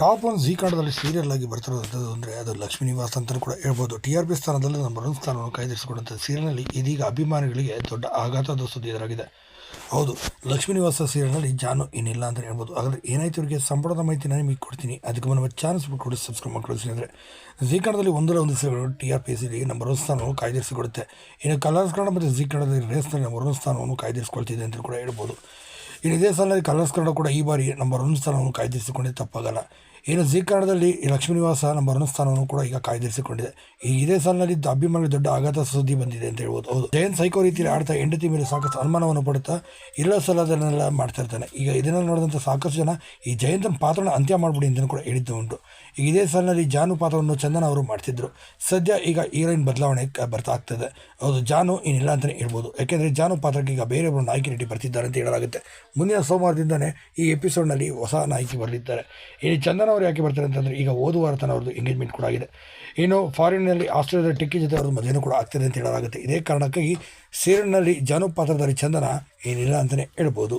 Top one Zee ಕನ್ನಡದಲ್ಲಿ serial ಆಗಿ ಬರ್ತಿರೋದಂಥದ್ದು ಅಂದರೆ ಅದು ಲಕ್ಷ್ಮೀ ನಿವಾಸ ಅಂತಲೂ ಕೂಡ ಹೇಳ್ಬೋದು. ಟಿ ಆರ್ ಪಿ ಸ್ಥಾನದಲ್ಲಿ ನಮ್ಮ ಒನ್ ಸ್ಥಾನವನ್ನು ಕಾಯ್ದಿರಿಸಿಕೊಂಡಂಥ ಸೀರಿಯಲ್ನಲ್ಲಿ ಇದೀಗ ಅಭಿಮಾನಿಗಳಿಗೆ ದೊಡ್ಡ ಆಘಾತದ ಸುದ್ದಿ ಎದುರಾಗಿದೆ. ಹೌದು, ಲಕ್ಷ್ಮೀ ನಿವಾಸ ಸೀರಿಯಲ್ನಲ್ಲಿ ಜಾನು ಏನಿಲ್ಲ ಅಂತ ಹೇಳ್ಬೋದು. ಆದರೆ ಏನಾಯ್ತು ಇವರಿಗೆ? ಮಾಹಿತಿ ನಾನು ನಿಮಗೆ ಕೊಡ್ತೀನಿ. ಅದಕ್ಕೆ ನಮ್ಮ ಚಾನ್ಸ್ ಕೊಡಿ ಸಬ್ಸ್ಕ್ರೈಬ್ ಮಾಡ್ಕೊಳ್ತೀನಿ ಅಂದರೆ. ಜಿ ಕನ್ನಡದಲ್ಲಿ ಒಂದರ ಒಂದು ಸೀರೆಗಳು ಟಿ ಆರ್ ಪಿ ಸಿಲಿ ಒನ್ ಸ್ಥಾನವನ್ನು ಕಾಯ್ದಿರಿಸಿಕೊಡುತ್ತೆ. ಇನ್ನು ಕಲರ್ಸ್ ಕನ್ನಡ ಮತ್ತು ಜಿ ಕನ್ನಡದಲ್ಲಿ ರೇಸ್ನಲ್ಲಿ ಒನ್ ಸ್ಥಾನವನ್ನು ಕಾಯ್ದಿರಿಸಿಕೊಳ್ತಿದೆ ಅಂತ ಕೂಡ ಹೇಳ್ಬೋದು. ಇನ್ನು ಇದೇ ಸಾಲಿನಲ್ಲಿ ಕಲರ್ಸ್ ಕನ್ನಡ ಕೂಡ ಈ ಬಾರಿ ನಂಬರ್ ಒಂದು ಸ್ಥಾನವನ್ನು ಕಾಯ್ದಿರಿಸಿಕೊಂಡಿದೆ ತಪ್ಪಾಗಲ್ಲ. ಇನ್ನು ಜಿ ಕನ್ನಡದಲ್ಲಿ ಲಕ್ಷ್ಮೀನಿವಾಸ ಲಕ್ಷ್ಮೀ ನಿವಾಸ ನಂಬರ್ ಒಂದು ಸ್ಥಾನವನ್ನು ಕೂಡ ಈಗ ಕಾಯ್ದಿರಿಸಿಕೊಂಡಿದೆ. ಈ ಇದೇ ಸಾಲಿನಲ್ಲಿ ಅಭಿಮಾನಿಗೆ ದೊಡ್ಡ ಆಘಾತ ಸುದ್ದಿ ಬಂದಿದೆ ಅಂತ ಹೇಳ್ಬೋದು. ಹೌದು. ಜಯಂತ್ ಸೈಕೋ ರೀತಿಯಲ್ಲಿ ಆಡ್ತಾ ಹೆಂಡತಿ ಮೇಲೆ ಸಾಕಷ್ಟು ಅನುಮಾನವನ್ನು ಪಡುತ್ತಾ ಇಲ್ಲ ಸಲ ಅದನ್ನೆಲ್ಲ ಮಾಡ್ತಾ ಇರ್ತಾನೆ. ಈಗ ಇದನ್ನು ನೋಡಿದಂಥ ಸಾಕಷ್ಟು ಜನ ಈ ಜಯಂತನ ಪಾತ್ರನ ಅಂತ್ಯ ಮಾಡಿಬಿಡಿ ಅಂತಲೂ ಕೂಡ ಹೇಳಿದ್ದು ಉಂಟು. ಈಗ ಇದೇ ಸಾಲಿನಲ್ಲಿ ಜಾನು ಪಾತ್ರವನ್ನು ಚಂದನ ಅವರು ಮಾಡ್ತಿದ್ರು. ಸದ್ಯ ಈಗ ಹೀರೋಯಿನ್ ಬದಲಾವಣೆ ಬರ್ತಾ ಆಗ್ತದೆ ಹೌದು, ಜಾನು ಏನಿಲ್ಲ ಅಂತಲೇ ಹೇಳ್ಬೋದು. ಯಾಕೆಂದರೆ ಜಾನು ಪಾತ್ರಕ್ಕೆ ಈಗ ಬೇರೆಯೊಬ್ಬರು ನಾಯಕಿ ನಟಿ ಬರ್ತಿದ್ದಾರೆ ಅಂತ ಹೇಳಲಾಗುತ್ತೆ. ಮುಂದಿನ ಸೋಮವಾರದಿಂದಲೇ ಈ ಎಪಿಸೋಡ್ನಲ್ಲಿ ಹೊಸ ನಾಯಕಿ ಬರಲಿದ್ದಾರೆ ಇಲ್ಲಿ ಚಂದನ ಅವರು ಯಾಕೆ ಬರ್ತಾರೆ ಅಂತಂದರೆ ಈಗ ಓದುವ ತನಕ ಅವ್ರದ್ದು ಎಂಗೇಜ್ಮೆಂಟ್ ಕೂಡ ಆಗಿದೆ. ಇನ್ನು ಫಾರಿನ್ನಲ್ಲಿ ಆಸ್ಟ್ರೇಲಿಯಾದ ಟಿಕ್ಕಿ ಜೊತೆ ಅವ್ರದ್ದು ಮದುವೆನೂ ಕೂಡ ಆಗ್ತದೆ ಅಂತ ಹೇಳಲಾಗುತ್ತೆ. ಇದೇ ಕಾರಣಕ್ಕಾಗಿ ಸೀರಿಯಲ್ನಲ್ಲಿ ಜಾನು ಪಾತ್ರದಲ್ಲಿ ಚಂದನ ಏನಿಲ್ಲ ಅಂತಲೇ ಹೇಳ್ಬೋದು.